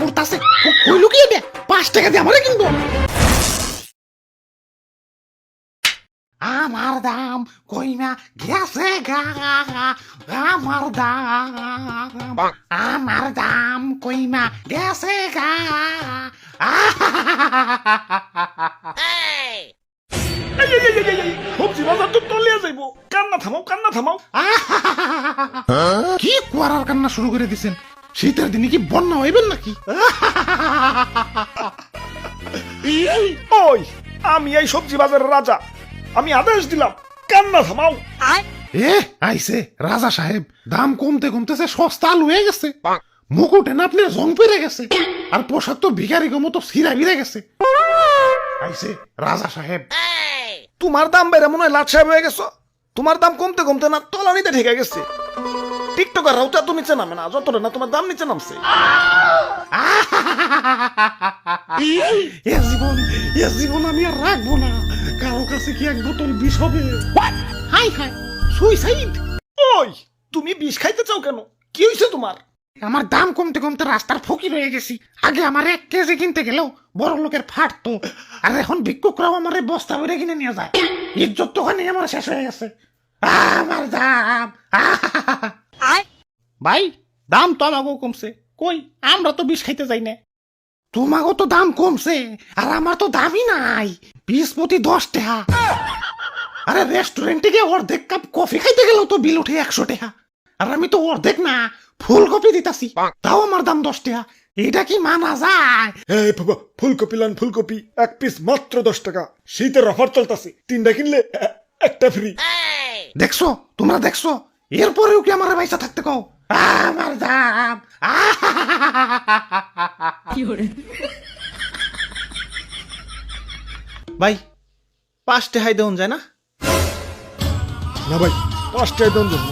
রাগ উঠতাছে কইলো কি এটা পাঁচ টাকা দিয়ে আমারে কিনবো। আমার দাম কইমা গেছে গা আমার দাম। আমার দাম কইমা গেছে গা। সবজি বাজার তো তলিয়া যাইব। কান্না থামাও কান্না থামাও। কি কুয়ারার কান্না শুরু করে দিছেন? শীতের দিনে কি বন্যা হইবেন নাকি? ওই আমি এই সবজি বাজারের রাজা। আমি আদেশ দিলাম কান্না থামাও। এ আইছে রাজা সাহেব দাম কমতে কমতেছে সস্তা আলু হয়ে গেছে। মুকুটে না জং পেরে গেছে। আর পোশাক তো ভিখারি মতো সিরা বিরে গেছে। আইছে রাজা সাহেব। তোমার দাম বেড়ে মনে হয় লাট সাহেব হয়ে গেছো। তোমার দাম কমতে কমতে না তলানিতে ঠেকে গেছে। টিকটকার রাউটা তো নিচে নামে না যতটা না তোমার দাম নিচে নামছে। এ জীবন এ জীবন আমি আর রাখব না। কারও কাছে কি এক বোতল বিষ হবে? হাই হাই সুইসাইড ওই তুমি বিষ খাইতে চাও কেন? কি হয়েছে তোমার? আমার দাম কমতে কমতে রাস্তার ফকির হয়ে গেছি। আগে আমার এক কেজি কিনতে গেলেও বড় লোকের ফাটতো আর এখন ভিক্ষুকরাও আমার বস্তা ভরে কিনে নিয়ে যায়। ইজ্জত তো ওখানে আমার শেষ হয়ে গেছে। আমার দাম ভাই দাম তো আমাকেও কমছে। কই আমরা তো বিষ খাইতে যাই না। তোমাকেও তো দাম কমছে আর আমার তো দামই নাই। বিশ প্রতি দশ টাকা আরে রেস্টুরেন্টে গিয়ে অর্ধেক কাপ কফি খাইতে গেলেও তো বিল উঠে একশো টাকা আর আমি তো অর্ধেক না ফুলকপি দিতাছি। তাও আমার দাম দশ টাকা এটা কি মানা যায়? এই বাবা ফুলকপি লান ফুলকপি। এক পিস মাত্র দশ টাকা। শীতের অফার চলতেছে। তিনটা কিনলে একটা ফ্রি দেখছ তোমরা দেখছ? এরপরেও কি আমার পয়সা থাকতে কও? আমার দাম। ভাই পাঁচটে হাই দেউন যায় না? না ভাই পাঁচটায় দাম দেবো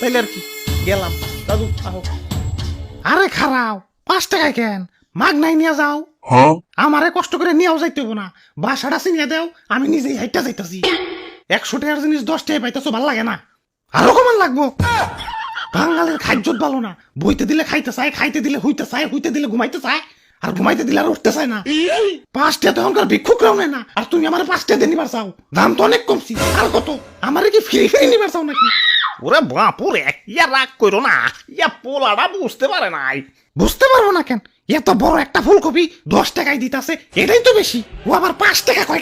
তাইলে আর কি? গেলাম। দাদু আহো। আরে খারাও পাঁচ টাকায় কেন? মাগ নাই নিয়ে যাও। আমারে কষ্ট করে নিয়েও যাইতে হব না। বাসাটা চিনিয়ে দেও আমি নিজেই হাইটা যাইতাছি। একশো টাকার জিনিস দশ টাকায় পাইতেছো ভালো লাগে না। আরও কমান লাগবো। বাঙালির খাদ্যত ভালো না বইতে দিলে খাইতে চায় খাইতে দিলে হইতে চায় হইতে দিলে ঘুমাইতে চায় আর ঘুমাইতে দিলে আর উঠতে চায় না পাঁচটা তো এখনকার ভিক্ষুকরাও নেয় না আর তুমি আমার পাঁচটা দিয়ে নিবার চাও দাম তো অনেক কমছি আর কত আমারে কি ফিরে ফিরে নিবার চাও নাকি ওরে বাপুরে ইয়া রাগ করো না ইয়া পোলাটা বুঝতে পারে নাই বুঝতে পারব না কেন এত বড় একটা ফুলকপি দশ টাকায় দিতাছে এটাই তো বেশি ও আবার পাঁচ টাকা কয়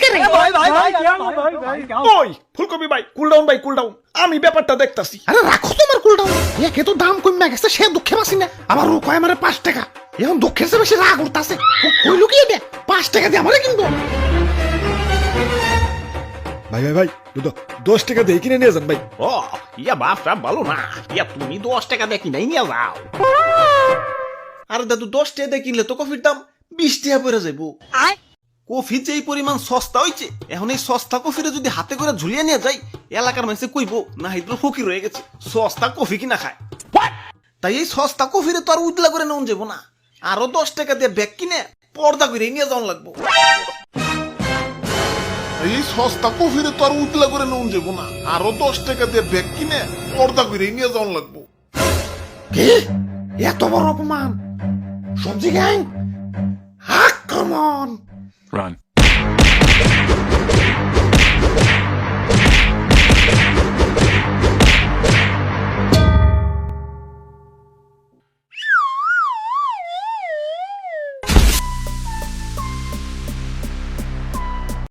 ওই ফুলকপি ভাই কুল ডাউন ভাই কুল ডাউন আমি ব্যাপারটা দেখতাছি আরে রাখো তোমার কুলটাও একে তো দাম কমে গেছে সে দুঃখে বাসি না। আবার ও কয় আমারে পাঁচ টাকা। এখন দুঃখের চেয়ে বেশি রাগ উঠতাছে। ও কইলো কি এটা পাঁচ টাকা দিয়ে আমারে কিনবো? ভাই ভাই ভাই দুটো দশ টাকা দিয়ে কিনে নিয়ে যান ভাই। ও ইয়া বাপটা ভালো না। ইয়া তুমি দশ টাকা দিয়ে কিনাই নিয়ে যাও। আরে দাদু দশ টাকা দিয়ে কিনলে তো কফির দাম বিশ টাকা পড়ে যাইব। কফি যে এই পরিমাণ সস্তা হইছে এখন এই সস্তা কফিরে যদি হাতে করে ঝুলিয়ে নিয়ে যাই এলাকার মানুষে কইব না হিদ্র ফকির হয়ে গেছে সস্তা কফি কিনা খায়। তাই এই সস্তা কফিরে তো আর উদলা করে নেওয়া যাব না আরও দশ টাকা দিয়ে ব্যাগ কিনে পর্দা করে নিয়ে যাওয়ান লাগবো। এই সস্তা কফিরে তো আর উতলা করে নুন যাব না আরও দশ টাকা দিয়ে ব্যাগ কিনে পর্দা করে নিয়ে যাওয়ান লাগবো। কি? এত বড় অপমান? সবজি গ্যাং? আক্রমণ Run.